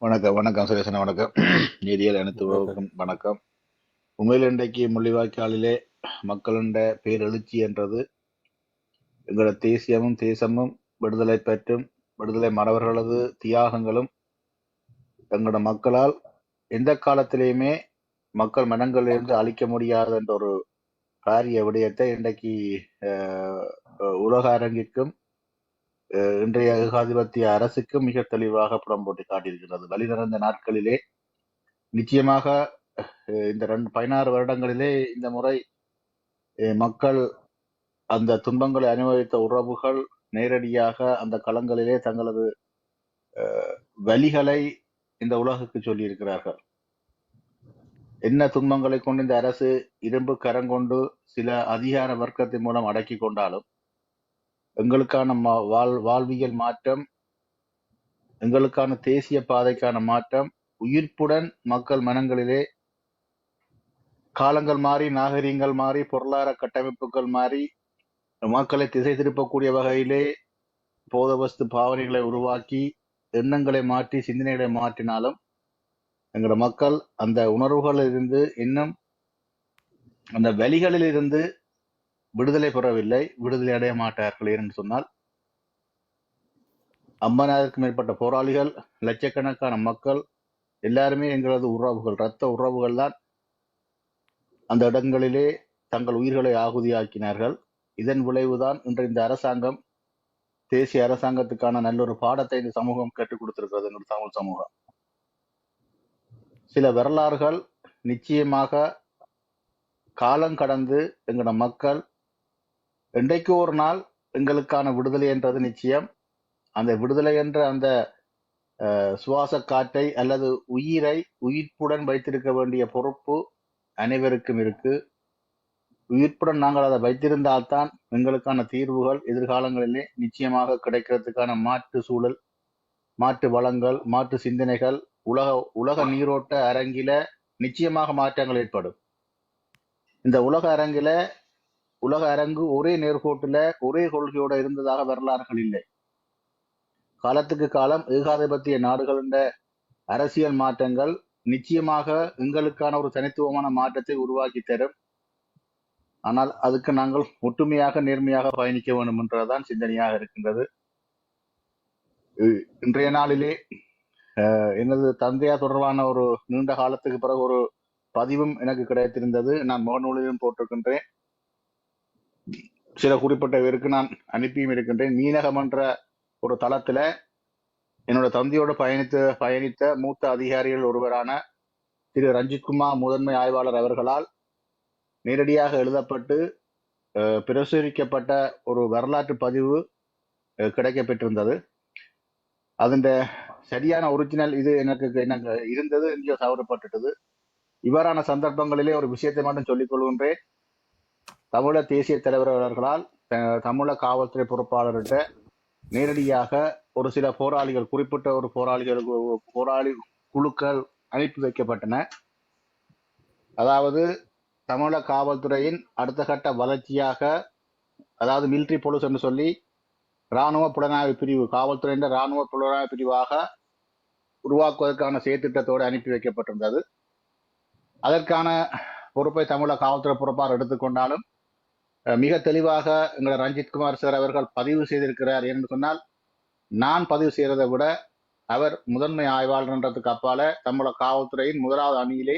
வணக்கம் வணக்கம் சுரேசன வணக்கம். நீதியல் அனைத்து வணக்கம். உண்மையில் இன்றைக்கு முள்ளிவாய்க்காலிலே மக்களுடைய பேரெழுச்சி என்றது எங்களோட தேசியமும் தேசமும் விடுதலை பெற்றும் விடுதலை மறவர்களது தியாகங்களும் எங்களோட மக்களால் எந்த காலத்திலேயுமே மக்கள் மனங்களிலிருந்து அழிக்க முடியாத என்ற ஒரு காரிய விடயத்தை இன்றைக்கு அஹ், உலக அரங்கிற்கும் இன்றைய ஏகாதிபத்திய அரசுக்கு மிக தெளிவாக புறம் போட்டு காட்டியிருக்கிறது. வழி நிறைந்த நாட்களிலே நிச்சயமாக இந்த ரெண்டு பதினாறு வருடங்களிலே இந்த முறை மக்கள் அந்த துன்பங்களை அனுபவித்த உறவுகள் நேரடியாக அந்த களங்களிலே தங்களது வலிகளை இந்த உலகுக்கு சொல்லியிருக்கிறார்கள். என்ன துன்பங்களை கொண்டு இந்த அரசு இரும்பு கரங்கொண்டு சில அதிகார வர்க்கத்தின் மூலம் அடக்கி கொண்டாலும் எங்களுக்கான மா- வாழ் வாழ்வியல் மாற்றம் எங்களுக்கான தேசிய பாதைக்கான மாற்றம் உயிர்ப்புடன் மக்கள் மனங்களிலே காலங்கள் மாறி நாகரீகங்கள் மாறி பொருளாதார கட்டமைப்புகள் மாறி மக்களை திசை திருப்பக்கூடிய வகையிலே போதவஸ்து பாவனைகளை உருவாக்கி எண்ணங்களை மாற்றி சிந்தனைகளை மாற்றினாலும் எங்களோட மக்கள் அந்த உணர்வுகளில் இருந்து இன்னும் அந்த வழிகளிலிருந்து விடுதலை பெறவில்லை விடுதலை அடைய மாட்டார்கள் என்று சொன்னால் ஐம்பதாயிரத்துக்கும் மேற்பட்ட போராளிகள் லட்சக்கணக்கான மக்கள் எல்லாருமே எங்களது உறவுகள் இரத்த உறவுகள் தான். அந்த இடங்களிலே தங்கள் உயிர்களை ஆகுதியாக்கினார்கள். இதன் விளைவுதான் இன்று இந்த அரசாங்கம் தேசிய அரசாங்கத்துக்கான நல்லொரு பாடத்தை இந்த சமூகம் கற்றுக் கொடுத்திருக்கிறது எங்கள் தமிழ் சமூகம். சில வரலாறுகள் நிச்சயமாக காலம் கடந்து எங்களோட மக்கள் என்றைக்கு ஒரு நாள் எங்களுக்கான விடுதலை என்றது நிச்சயம். அந்த விடுதலை என்ற அந்த சுவாச காற்றை அல்லது உயிரை உயிர்ப்புடன் வைத்திருக்க வேண்டிய பொறுப்பு அனைவருக்கும் இருக்கு. உயிர்ப்புடன் நாங்கள் அதை வைத்திருந்தால்தான் எங்களுக்கான தீர்வுகள் எதிர்காலங்களிலே நிச்சயமாக கிடைக்கிறதுக்கான மாற்று சூழல் மாற்று வளங்கள் மாற்று சிந்தனைகள் உலக உலக நீரோட்ட அரங்கில நிச்சயமாக மாற்றங்கள் ஏற்படும். இந்த உலக அரங்கில உலக அரங்கு ஒரே நேர்கோட்டுல ஒரே கொள்கையோட இருந்ததாக வரலாறுகள் இல்லை. காலத்துக்கு காலம் ஏகாதிபத்திய நாடுகளின் அரசியல் மாற்றங்கள் நிச்சயமாக எங்களுக்கான ஒரு தனித்துவமான மாற்றத்தை உருவாக்கி தரும். ஆனால் அதுக்கு நாங்கள் ஒற்றுமையாக நேர்மையாக பயணிக்க வேண்டும் என்றதான் சிந்தனையாக இருக்கின்றது. இ- இன்றைய நாளிலே அஹ், எனது தந்தையார் தொடர்பான ஒரு நீண்ட காலத்துக்கு பிறகு ஒரு பதிவும் எனக்கு கிடைத்திருந்தது. நான் முகநூலிலும் போட்டிருக்கின்றேன். சில குறிப்பிட்ட பேருக்கு நான் அனுப்பியும் இருக்கின்றேன். மீனகம் என்ற ஒரு தளத்துல என்னோட தந்தையோடு பயணித்து பயணித்த மூத்த அதிகாரிகள் ஒருவரான திரு. ரஞ்சித்குமார் முதன்மை ஆய்வாளர் அவர்களால் நேரடியாக எழுதப்பட்டு அஹ், பிரசுரிக்கப்பட்ட ஒரு வரலாற்று பதிவு கிடைக்கப்பெற்றிருந்தது. அதன் சரியான ஒரிஜினல் இது எனக்கு எனக்கு இருந்தது எங்கேயோ தவறப்பட்டுட்டது இவ்வாறான சந்தர்ப்பங்களிலே ஒரு விஷயத்தை மட்டும் சொல்லிக் கொள்கின்றேன். தமிழர் தேசிய தலைவர் அவர்களால் த- தமிழக காவல்துறை பொறுப்பாளர்கிட்ட நேரடியாக ஒரு சில போராளிகள் குறிப்பிட்ட ஒரு போராளிகள் போராளி குழுக்கள் அனுப்பி வைக்கப்பட்டன. அதாவது தமிழக காவல்துறையின் அடுத்த கட்ட வளர்ச்சியாக அதாவது மிலிட்ரி போலீஸ் என்று சொல்லி ராணுவ புலனாய்வு பிரிவு காவல்துறையின் ராணுவ புலனாய்வு பிரிவாக உருவாக்குவதற்கான செயற்திட்டத்தோடு அனுப்பி வைக்கப்பட்டிருந்தது. அதற்கான பொறுப்பை தமிழக காவல்துறை பொறுப்பாளர் எடுத்துக்கொண்டாலும் மிக தெளிவாக எங்களை ரஞ்சித் குமார் சார் அவர்கள் பதிவு செய்திருக்கிறார் என்று சொன்னால் நான் பதிவு செய்கிறதை விட அவர் முதன்மை ஆய்வாளர்ன்றதுக்கு அப்பால தமிழக காவல்துறையின் முதலாவது அணியிலே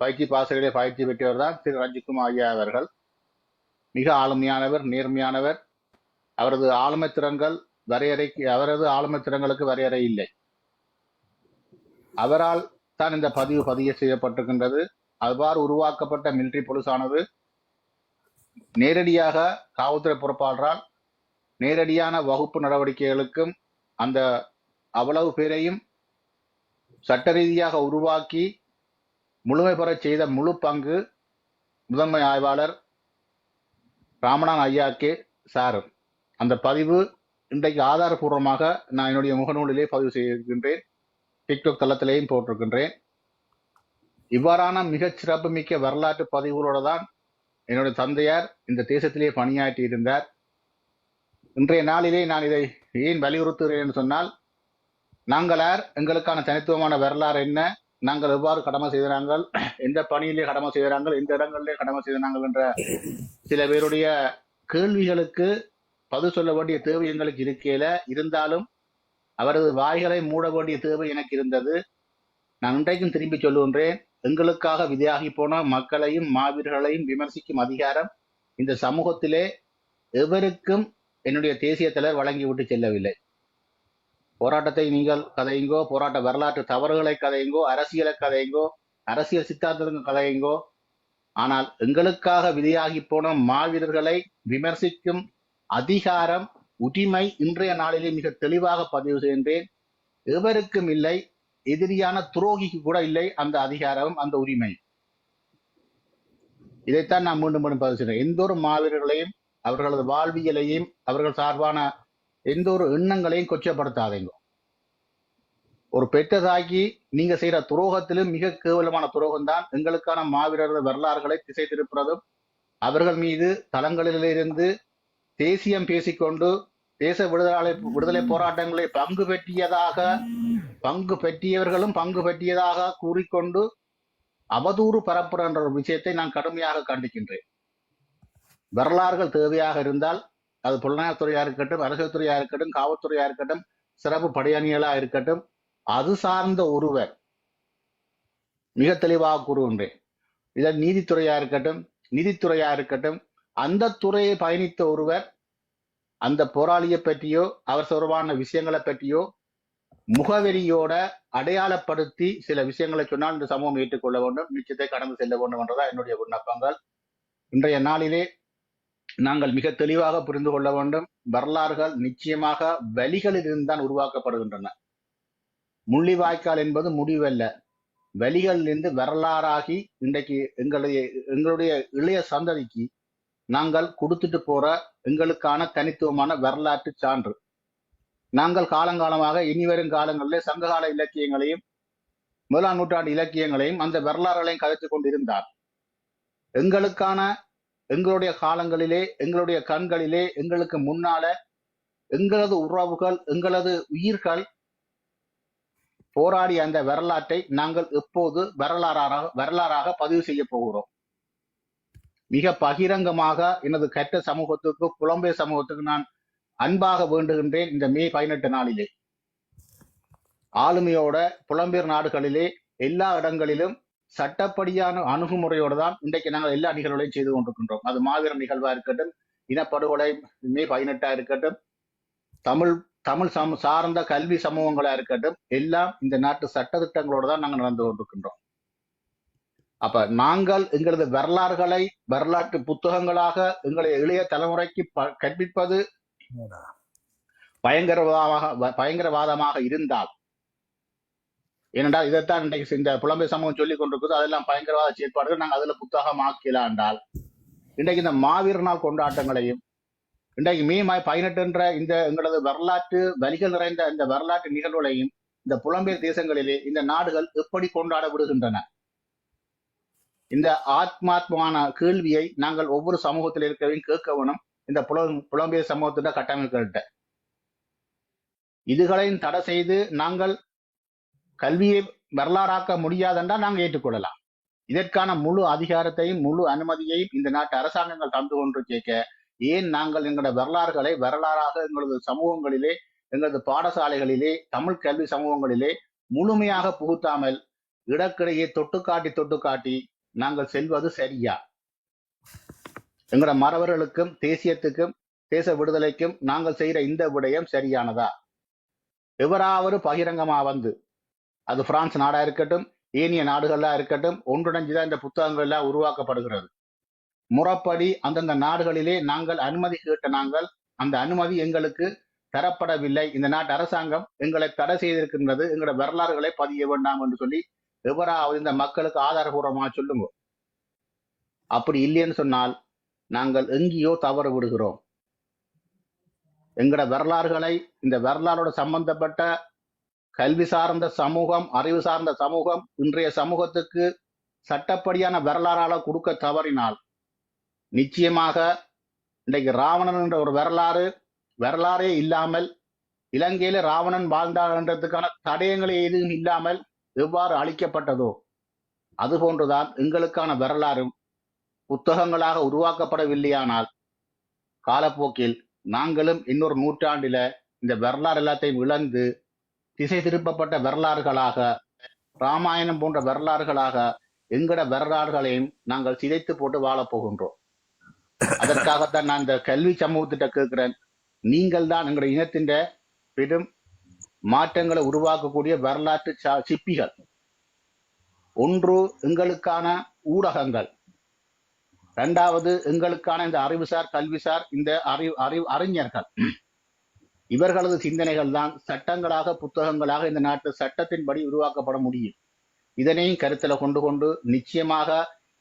பயிற்சி பாசறையிலே பயிற்சி பெற்றவர் தான் திரு ரஞ்சித்குமார் ஐயா அவர்கள். மிக ஆளுமையானவர் நேர்மையானவர். அவரது ஆளுமை திறன்கள் வரையறைக்கு அவரது ஆளுமை திறன்களுக்கு வரையறை இல்லை. அவரால் தான் இந்த பதிவு பதிய செய்யப்பட்டிருக்கின்றது. அவ்வாறு உருவாக்கப்பட்ட மிலிட்ரி போலீஸானது நேரடியாக காவல்துறை பொறுப்பாளரால் நேரடியான வகுப்பு நடவடிக்கைகளுக்கும் அந்த அவ்வளவு பேரையும் சட்ட ரீதியாக உருவாக்கி முழுமை பெறச் செய்த முழு பங்கு முதன்மை ஆய்வாளர் ராமநாத் ஐயாக்கே சார் அந்த பதிவு இன்றைக்கு ஆதாரபூர்வமாக நான் என்னுடைய முகநூலிலே பதிவு செய்திருக்கின்றேன். டிக்டாக் தளத்திலேயும் போட்டிருக்கின்றேன். இவ்வாறான மிகச் சிறப்புமிக்க வரலாற்று பதிவுகளோடு தான் என்னுடைய தந்தையார் இந்த தேசத்திலே பணியாற்றி இருந்தார். இன்றைய நாளிலே நான் இதை ஏன் வலியுறுத்துகிறேன் என்று சொன்னால் நாங்கள் யார் எங்களுக்கான தனித்துவமான வரலாறு என்ன? நாங்கள் எவ்வாறு கடமை செய்தார்கள் எந்த பணியிலே கடமை செய்தாங்கள் எந்த இடங்களிலே கடமை செய்தாங்கள் என்ற சில பேருடைய கேள்விகளுக்கு பதில் சொல்ல வேண்டிய தேவை எங்களுக்கு இருக்கையில. இருந்தாலும் அவரது வாய்களை மூட வேண்டிய தேவை எனக்கு இருந்தது. நான் இன்றைக்கும் திரும்பி சொல்லுகின்றேன். எங்களுக்காக விதையாகி போன மக்களையும் மாவீரர்களையும் விமர்சிக்கும் அதிகாரம் இந்த சமூகத்திலே எவருக்கும் என்னுடைய தேசிய தலைவர் வழங்கிவிட்டு செல்லவில்லை. போராட்டத்தை நீங்கள் கதையுங்கோ போராட்ட வரலாற்று தவறுகளை கதையுங்கோ அரசியலை கதையுங்கோ அரசியல் சித்தாந்தங்கள் கதையுங்கோ ஆனால் எங்களுக்காக விதியாகி போன மாவீரர்களை விமர்சிக்கும் அதிகாரம் உரிமை இன்றைய நாளிலே மிக தெளிவாக பதிவு செய்கின்றேன். எவருக்கும் இல்லை எதிரியான துரோகிக்கு கூட இல்லை அந்த அதிகாரம் அந்த உரிமை. இதைத்தான் நான் மீண்டும் மீண்டும் பதிவு செய்கிறேன். எந்த ஒரு மாவீரர்களையும் அவர்களது வாழ்வியலையும் அவர்கள் சார்பான எந்த ஒரு எண்ணங்களையும் கொச்சப்படுத்தாதீங்க. ஒரு பெற்ற தாக்கி நீங்க செய்யற துரோகத்திலும் மிக கேவலமான துரோகம் தான் எங்களுக்கான மாவீரர்கள் வரலாறுகளை திசை திருப்புறதும் அவர்கள் மீது தளங்களிலிருந்து தேசியம் பேசிக்கொண்டு தேச விடுதலை விடுதலை போராட்டங்களை பங்கு பெற்றியதாக பங்கு பெற்றியவர்களும் பங்கு பெற்றியதாக கூறிக்கொண்டு அவதூறு பரப்புற என்ற ஒரு விஷயத்தை நான் கடுமையாக கண்டிக்கின்றேன். வரலாறுகள் தேவையாக இருந்தால் அது புலனாய்வுத்துறையா இருக்கட்டும் அரசியல் துறையா இருக்கட்டும் காவல்துறையா இருக்கட்டும் சிறப்பு படையணிகளா இருக்கட்டும் அது சார்ந்த ஒருவர் மிக தெளிவாக கூறுகின்றேன். இதன் நீதித்துறையா இருக்கட்டும் நிதித்துறையாக இருக்கட்டும் அந்த துறையை பயணித்த ஒருவர் அந்த போராளியை பற்றியோ அவர் தொடர்பான விஷயங்களை பற்றியோ முகவெறியோட அடையாளப்படுத்தி சில விஷயங்களை சொன்னால் இந்த சமூகம் ஏற்றுக்கொள்ள வேண்டும் நிச்சயத்தை கடந்து செல்ல வேண்டும் என்றதா என்னுடைய விண்ணப்பங்கள். இன்றைய நாளிலே நாங்கள் மிக தெளிவாக புரிந்து கொள்ள வேண்டும் வரலாறுகள் நிச்சயமாக வழிகளில் இருந்துதான் உருவாக்கப்படுகின்றன. முள்ளிவாய்க்கால் என்பது முடிவல்ல. வழிகளிலிருந்து வரலாறாகி இன்றைக்கு எங்களுடைய எங்களுடைய இளைய சந்ததிக்கு நாங்கள் கொடுத்துட்டு போற எங்களுக்கான தனித்துவமான வரலாற்று சான்று. நாங்கள் காலங்காலமாக இனி வரும் காலங்களிலே சங்ககால இலக்கியங்களையும் முதலாம் நூற்றாண்டு இலக்கியங்களையும் அந்த வரலாறுகளையும் கதைத்து கொண்டிருந்தார். எங்களுக்கான எங்களுடைய காலங்களிலே எங்களுடைய கண்களிலே எங்களுக்கு முன்னால எங்களது உறவுகள் எங்களது உயிர்கள் போராடிய அந்த வரலாற்றை நாங்கள் எப்போது வரலாறாக வரலாறாக பதிவு செய்ய போகிறோம்? மிக பகிரங்கமாக எனது கற்ற சமூகத்துக்கு புலம்பெயர் சமூகத்துக்கு நான் அன்பாக வேண்டுகின்றேன் இந்த மே பதினெட்டு நாளிலே. ஆளுமையோட புலம்பெயர் நாடுகளிலே எல்லா இடங்களிலும் சட்டப்படியான அணுகுமுறையோடு தான் இன்றைக்கு நாங்கள் எல்லா நிகழ்வுகளையும் செய்து கொண்டிருக்கின்றோம். அது மாவீரர் நிகழ்வா இருக்கட்டும் இனப்படுகொலை மே பதினெட்டா இருக்கட்டும் தமிழ் தமிழ் சம சார்ந்த கல்வி சமூகங்களா இருக்கட்டும் எல்லாம் இந்த நாட்டு சட்ட திட்டங்களோடு தான் நாங்கள் நடந்து கொண்டிருக்கின்றோம். அப்ப நாங்கள் எங்களது வரலாறுகளை வரலாற்று புத்தகங்களாக எங்களை இளைய தலைமுறைக்கு கற்பிப்பது பயங்கரவாதமாக பயங்கரவாதமாக இருந்தால். ஏனென்றால் இதைத்தான் இன்றைக்கு இந்த புலம்பெயர் சமூகம் சொல்லிக் கொண்டிருக்குது அதெல்லாம் பயங்கரவாத செயற்பாடுகள் நாங்கள் அதுல புத்தகம் ஆக்கலாண்டால் இன்றைக்கு இந்த மாவீர நாள் கொண்டாட்டங்களையும் இன்றைக்கு மே மாய் பதினெட்டு என்ற இந்த எங்களது வரலாற்று வலிகள் நிறைந்த இந்த வரலாற்று நிகழ்வுகளையும் இந்த புலம்பெயர் தேசங்களிலே இந்த நாடுகள் எப்படி கொண்டாட விடுகின்றன இந்த ஆத்மாத்மான கேள்வியை நாங்கள் ஒவ்வொரு சமூகத்தில் இருக்கிறவையும் கேட்க வேணும். இந்த புல புலம்பெயர் சமூகத்திட்ட கட்டமைப்புகள்கிட்ட. இதுகளையும் தடை செய்து நாங்கள் கல்வியை வரலாறாக்க முடியாதென்றால் நாங்கள் ஏற்றுக்கொள்ளலாம். இதற்கான முழு அதிகாரத்தையும் முழு அனுமதியையும் இந்த நாட்டு அரசாங்கங்கள் தந்து கொண்டு கேட்க ஏன் நாங்கள் எங்களோட வரலாறுகளை வரலாறாக எங்களது சமூகங்களிலே எங்களது பாடசாலைகளிலே தமிழ் கல்வி சமூகங்களிலே முழுமையாக புகுத்தாமல் இடக்கிடையே தொட்டு காட்டி தொட்டு காட்டி நாங்கள் செல்வது சரியா? எங்களோட மறவர்களுக்கும் தேசியத்துக்கும் தேச விடுதலைக்கும் நாங்கள் செய்யற இந்த விடயம் சரியானதா? எவராவது பகிரங்கமா வந்து அது பிரான்ஸ் நாடா இருக்கட்டும் ஏனைய நாடுகளா இருக்கட்டும் ஒன்றிணைஞ்சுதான் இந்த புத்தகங்கள் எல்லாம் உருவாக்கப்படுகிறது. முறைப்படி அந்தந்த நாடுகளிலே நாங்கள் அனுமதி கேட்ட நாங்கள் அந்த அனுமதி எங்களுக்கு தரப்படவில்லை. இந்த நாட்டு அரசாங்கம் எங்களை தடை செய்திருக்கின்றது. எங்களோட வரலாறுகளை பதிய வேண்டாம் என்று சொல்லி எவராவது இந்த மக்களுக்கு ஆதாரபூர்வமாக சொல்லுங்க. அப்படி இல்லைன்னு சொன்னால் நாங்கள் எங்கேயோ தவறு விடுகிறோம். எங்களோட வரலாறுகளை இந்த வரலாறோட சம்பந்தப்பட்ட கல்வி சார்ந்த சமூகம் அறிவு சார்ந்த சமூகம் இன்றைய சமூகத்துக்கு சட்டப்படியான வரலாறால கொடுக்க தவறினால் நிச்சயமாக இன்றைக்கு ராவணன் என்ற ஒரு வரலாறு வரலாறே இல்லாமல் இலங்கையில ராவணன் வாழ்ந்தார் என்றதுக்கான தடயங்கள் எதுவும் இல்லாமல் எவ்வாறு அழிக்கப்பட்டதோ அதுபோன்றுதான் எங்களுக்கான வரலாறும் புத்தகங்களாக உருவாக்கப்படவில்லையானால் காலப்போக்கில் நாங்களும் இன்னொரு நூற்றாண்டில இந்த வரலாறு எல்லாத்தையும் இழந்து திசை திருப்பப்பட்ட வரலாறுகளாக ராமாயணம் போன்ற வரலாறுகளாக எங்கட வரலாறுகளையும் நாங்கள் சிதைத்து போட்டு வாழப் போகின்றோம். அதற்காகத்தான் நான் இந்த கல்வி சமூகத்திட்ட கேட்கிறேன். நீங்கள் தான் எங்களுடைய இனத்தின் பெரும் மாற்றங்களை உருவாக்கக்கூடிய வரலாற்று சிப்பிகள் ஒன்று எங்களுக்கான ஊடகங்கள். இரண்டாவது எங்களுக்கான இந்த அறிவுசார் கல்விசார் இந்த அறிவு அறிவு அறிஞர்கள். இவர்களது சிந்தனைகள் தான் சட்டங்களாக புத்தகங்களாக இந்த நாட்டு சட்டத்தின்படி உருவாக்கப்பட முடியும். இதனையும் கருத்துல கொண்டு கொண்டு நிச்சயமாக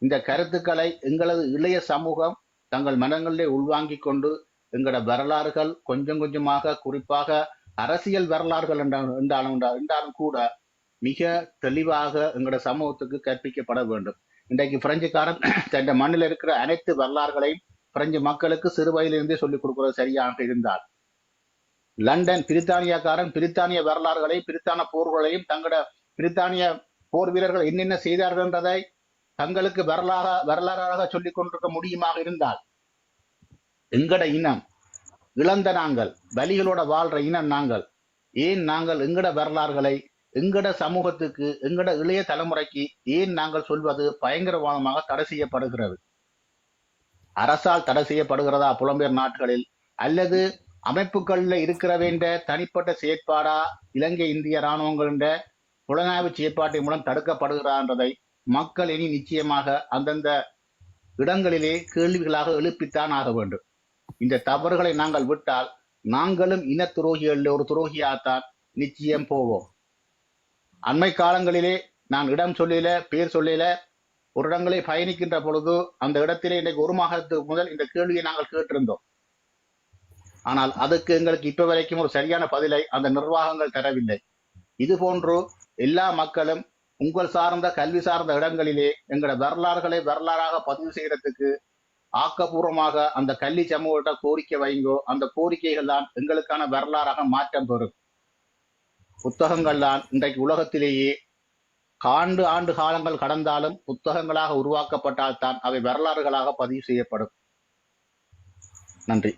இந்த கருத்துக்களை எங்களது இளைய சமூகம் தங்கள் மனங்களிலே உள்வாங்கிக் கொண்டு எங்களோட வரலாறுகள் கொஞ்சம் கொஞ்சமாக குறிப்பாக அரசியல் வரலாறுகள் என்றாலும் என்றாலும் என்றாலும் கூட மிக தெளிவாக எங்களோட சமூகத்துக்கு கற்பிக்கப்பட வேண்டும். இன்றைக்கு பிரெஞ்சுக்காரன் தன் மண்ணில் இருக்கிற அனைத்து வரலாறுகளையும் பிரெஞ்சு மக்களுக்கு சிறு வயதிலிருந்தே சொல்லிக் கொடுக்கிறது சரியாக இருந்தால் லண்டன் பிரித்தானியக்காரன் பிரித்தானிய வரலாறுகளையும் பிரித்தான போர்களையும் தங்களோட பிரித்தானிய போர் வீரர்கள் என்னென்ன செய்தார்கள் என்றதை தங்களுக்கு வரலாறு வரலாறாக சொல்லிக் கொண்டிருக்க முடியுமாக இருந்தால் எங்கட இனம் இழந்த நாங்கள் பலிகளோட வாழ்ற இனம் நாங்கள். ஏன் நாங்கள் எங்கட வரலாறுகளை எங்கட சமூகத்துக்கு எங்கட இளைய தலைமுறைக்கு ஏன் நாங்கள் சொல்வது பயங்கரவாதமாக தடை செய்யப்படுகிறது? அரசால் தடை செய்யப்படுகிறதா புலம்பெயர் நாட்களில்? அல்லது அமைப்புகளில் இருக்கிற வேண்ட தனிப்பட்ட செயற்பாடா இலங்கை இந்திய இராணுவங்களின் புலனாய்வு செயற்பாட்டின் மூலம் தடுக்கப்படுகிறான்றதை மக்கள் இனி நிச்சயமாக அந்தந்த இடங்களிலே கேள்விகளாக எழுப்பித்தான் ஆக வேண்டும். இந்த தவறுகளை நாங்கள் விட்டால் நாங்களும் இன துரோகிகளில் ஒரு துரோகியாத்தான் நிச்சயம் போவோம். அண்மை காலங்களிலே நான் இடம் சொல்லல பேர் சொல்லல ஒரு இடங்களை பயணிக்கின்ற பொழுது அந்த இடத்திலே இன்றைக்கு ஒரு மாதத்துக்கு முதல் இந்த கேள்வியை நாங்கள் கேட்டிருந்தோம். ஆனால் அதுக்கு எங்களுக்கு இப்ப வரைக்கும் ஒரு சரியான பதிலை அந்த நிர்வாகங்கள் தரவில்லை. இது போன்று எல்லா மக்களும் உங்கள் சார்ந்த கல்வி சார்ந்த இடங்களிலே எங்களோட வரலாறுகளை வரலாறாக பதிவு செய்யறதுக்கு ஆக்கப்பூர்வமாக அந்த கல்வி சமூகத்தை கோரிக்கை வைங்கோ அந்த கோரிக்கைகள் தான் எங்களுக்கான வரலாறாக மாற்றம் பெறும். புத்தகங்கள் தான் இன்றைக்கு உலகத்திலேயே ஆண்டு ஆண்டு காலங்கள் கடந்தாலும் புத்தகங்களாக உருவாக்கப்பட்டால் தான் அவை வரலாறுகளாக பதிவு செய்யப்படும். நன்றி.